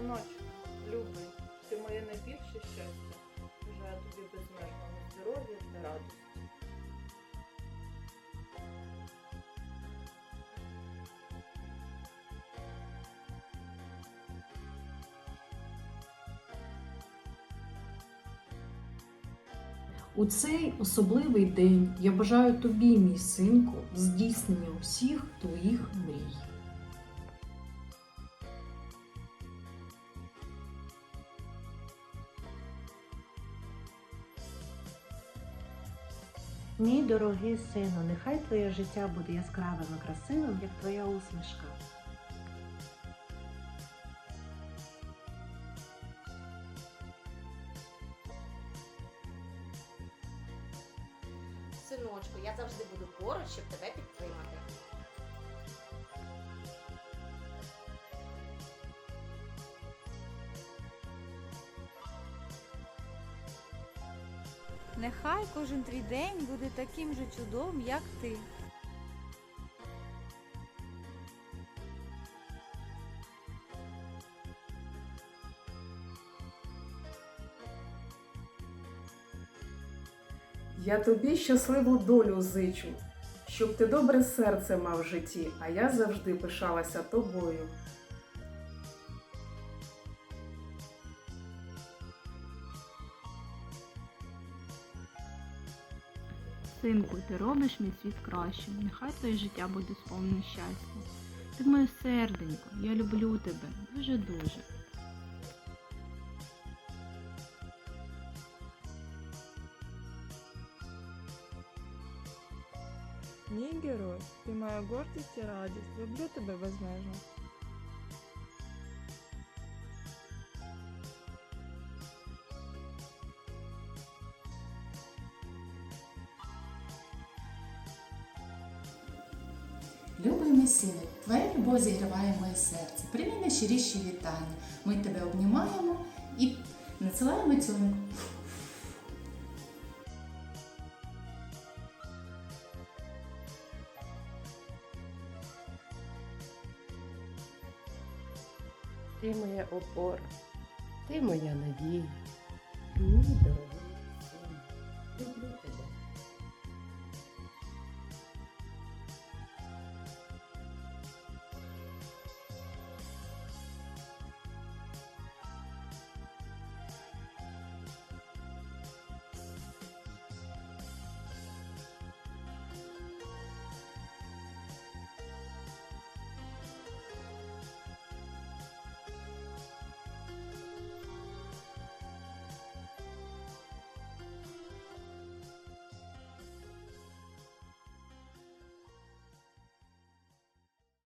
Синочку, любий, ти моє найбільше щастя. Бажаю тобі безмежного здоров'я та радості. У цей особливий день я бажаю тобі, мій синку, здійснення усіх твоїх мрій. Мій дорогий сину, нехай твоє життя буде яскравим і красивим, як твоя усмішка. Синочку, я завжди буду поруч, щоб тебе підтримати. Нехай кожен твій день буде таким же чудовим, як ти. Я тобі щасливу долю зичу, щоб ти добре серце мав в житті, а я завжди пишалася тобою. Синку, ти робиш мій світ кращим. Нехай твоє життя буде сповнене щастя. Ти моє серденько, я люблю тебе дуже-дуже. Мій герой, ти моя гордість і радість. Люблю тебе безмежно. Любий мій сину, твоя любов зігріває моє серце. Прийми найщиріші вітання. Ми тебе обнімаємо і надсилаємо цьому. Ти моя опора, ти моя надія. Мій дорогий син, люблю